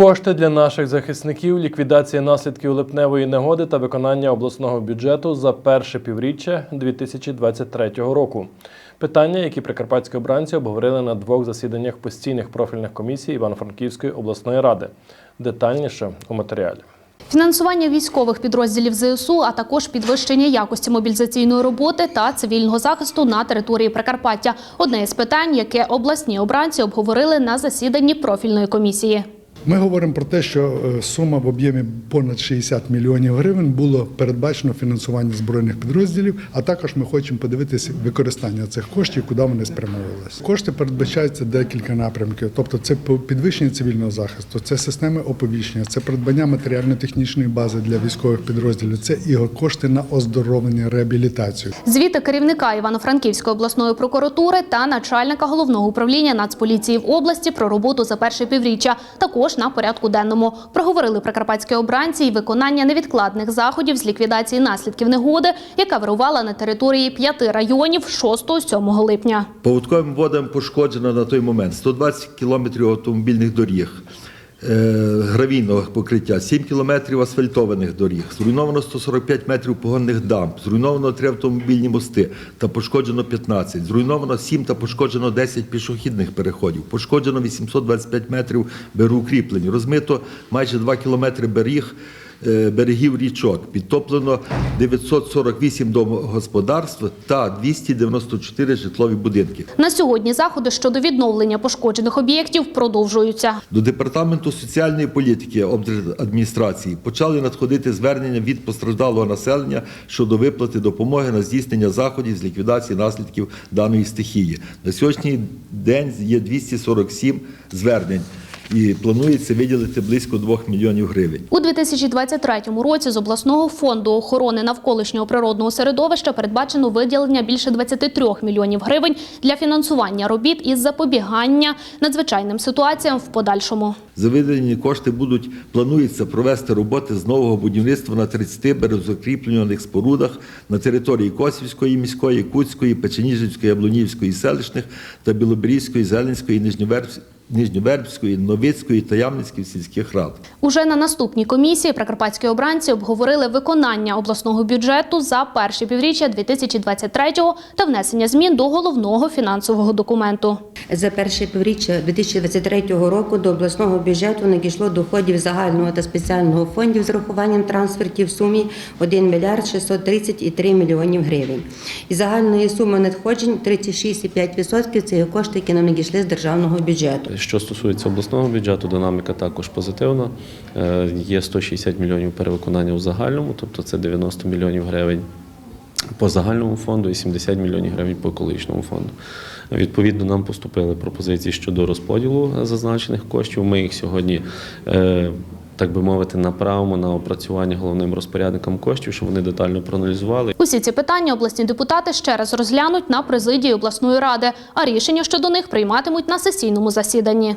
Кошти для наших захисників, ліквідація наслідків липневої негоди та виконання обласного бюджету за перше півріччя 2023 року. Питання, які прикарпатські обранці обговорили на двох засіданнях постійних профільних комісій Івано-Франківської обласної ради. Детальніше у матеріалі. Фінансування військових підрозділів ЗСУ, а також підвищення якості мобілізаційної роботи та цивільного захисту на території Прикарпаття одне із питань, яке обласні обранці обговорили на засіданні профільної комісії. Ми говоримо про те, що е, сума в об'ємі понад 60 мільйонів гривень було передбачено фінансування збройних підрозділів. А також ми хочемо подивитися використання цих коштів, куди вони спрямовувалися. Кошти передбачаються декілька напрямків, тобто це підвищення цивільного захисту, це системи оповіщення, це придбання матеріально-технічної бази для військових підрозділів, це і кошти на оздоровлення, реабілітацію. Звіти керівника Івано-Франківської обласної прокуратури та начальника головного управління Нацполіції в області про роботу за перше півріччя також на порядку денному. Проговорили прикарпатські обранці і виконання невідкладних заходів з ліквідації наслідків негоди, яка вирувала на території п'яти районів 6-7 липня. Поводковим водам пошкоджено на той момент 120 кілометрів автомобільних доріг, гравійного покриття, 7 кілометрів асфальтованих доріг, зруйновано 145 метрів погонних дамб, зруйновано 3 автомобільні мости та пошкоджено 15, зруйновано 7 та пошкоджено 10 пішохідних переходів, пошкоджено 825 метрів берукріплень, розмито майже 2 кілометри беріг, е, берегів річок, підтоплено 948 домогосподарств та 294 житлові будинки. На сьогодні заходи щодо відновлення пошкоджених об'єктів продовжуються. До департаменту соціальної політики адміністрації почали надходити звернення від постраждалого населення щодо виплати допомоги на здійснення заходів з ліквідації наслідків даної стихії. На сьогоднішній день є 247 звернень і планується виділити близько 2 мільйонів гривень. У 2023 році з обласного фонду охорони навколишнього природного середовища передбачено виділення більше 23 мільйонів гривень для фінансування робіт із запобігання надзвичайним ситуаціям в подальшому. За виділені кошти будуть планується провести роботи з нового будівництва на 30 березокріплюваних спорудах на території Косівської міської, Куцької, Печеніжинської, Яблунівської селищних та Білоберізької, Зеленської, Нижньовербської, Нижньовербської, Новицької та Ямницької сільських рад. Уже на наступній комісії прикарпатські обранці обговорили виконання обласного бюджету за перше півріччя 2023 та внесення змін до головного фінансового документу. За перше півріччя 2023 року до обласного бюджету надійшло доходів загального та спеціального фондів з рахуванням трансфертів в сумі 1 мільярд 630,3 мільйонів гривень. Із загальної суми надходжень 36,5% – це є кошти, які нам надійшли з державного бюджету. Що стосується обласного бюджету, динаміка також позитивна. Е, Є 160 мільйонів перевиконання у загальному, тобто це 90 мільйонів гривень по загальному фонду і 70 мільйонів гривень по екологічному фонду. Відповідно, нам поступили пропозиції щодо розподілу зазначених коштів. Ми їх сьогодні. Так би мовити, направимо на опрацювання головним розпорядникам коштів, щоб вони детально проаналізували Усі ці питання обласні депутати ще раз розглянуть на президії обласної ради, а рішення щодо них прийматимуть на сесійному засіданні.